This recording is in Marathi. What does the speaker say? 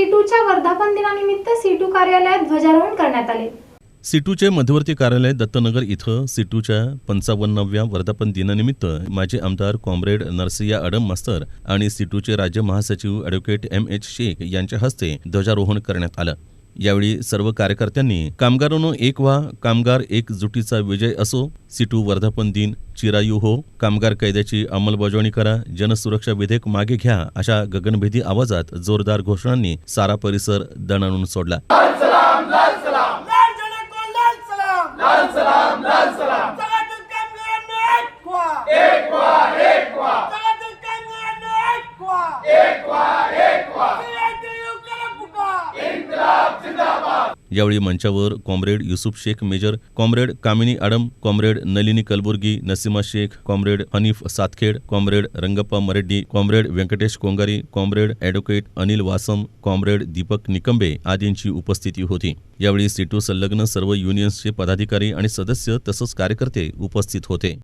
सीटूच्या वर्धापन दिनानिमित्त सीटू कार्यालयात ध्वजारोहण करण्यात आले. सिटूचे मध्यवर्ती कार्यालय दत्तनगर इथं सिटूच्या पंचावन्नाव्या वर्धापन दिनानिमित्त माजी आमदार कॉम्रेड नरसिया अडम मास्तर आणि सिटूचे राज्य महासचिव ॲडव्होकेट एम एच शेख यांच्या हस्ते ध्वजारोहण करण्यात आलं. यावेळी सर्व कार्यकर्त्यांनी कामगारांनो एक व्हा कामगार एकजुटीचा विजय असो सिटू वर्धापन दिन चिरायू हो कामगार कायद्याची अंमलबजावणी करा जनसुरक्षा विधेयक मागे घ्या अशा गगनभेदी आवाजात जोरदार घोषणांनी सारा परिसर दणाणून सोडला लाल झंडे को लाल सलाम लाल सलाम लाल सलाम जगातील कामगारांना एक व्हा एक व्हा एक व्हा जगातील कामगारांना एक व्हा एक व्हा एक व्हा CITU करा पुकार इन्कलाब जिंदाबाद यावेळी मंचावर comrade Yusuf Shaikh major comrade Kamini Adam comrade Nalini Kalburgi Naseema Shaikh comrade Hanif Satkhed comrade Rangappa Mareddy comrade Venkatesh Kongari comrade advocate Anil Wasam comrade Deepak Nikambe आदींची उपस्थिती होती. यावेळी सिटू संलग्न सर्व युनियन्सचे पदाधिकारी आणि सदस्य तसंच कार्यकर्ते उपस्थित होते.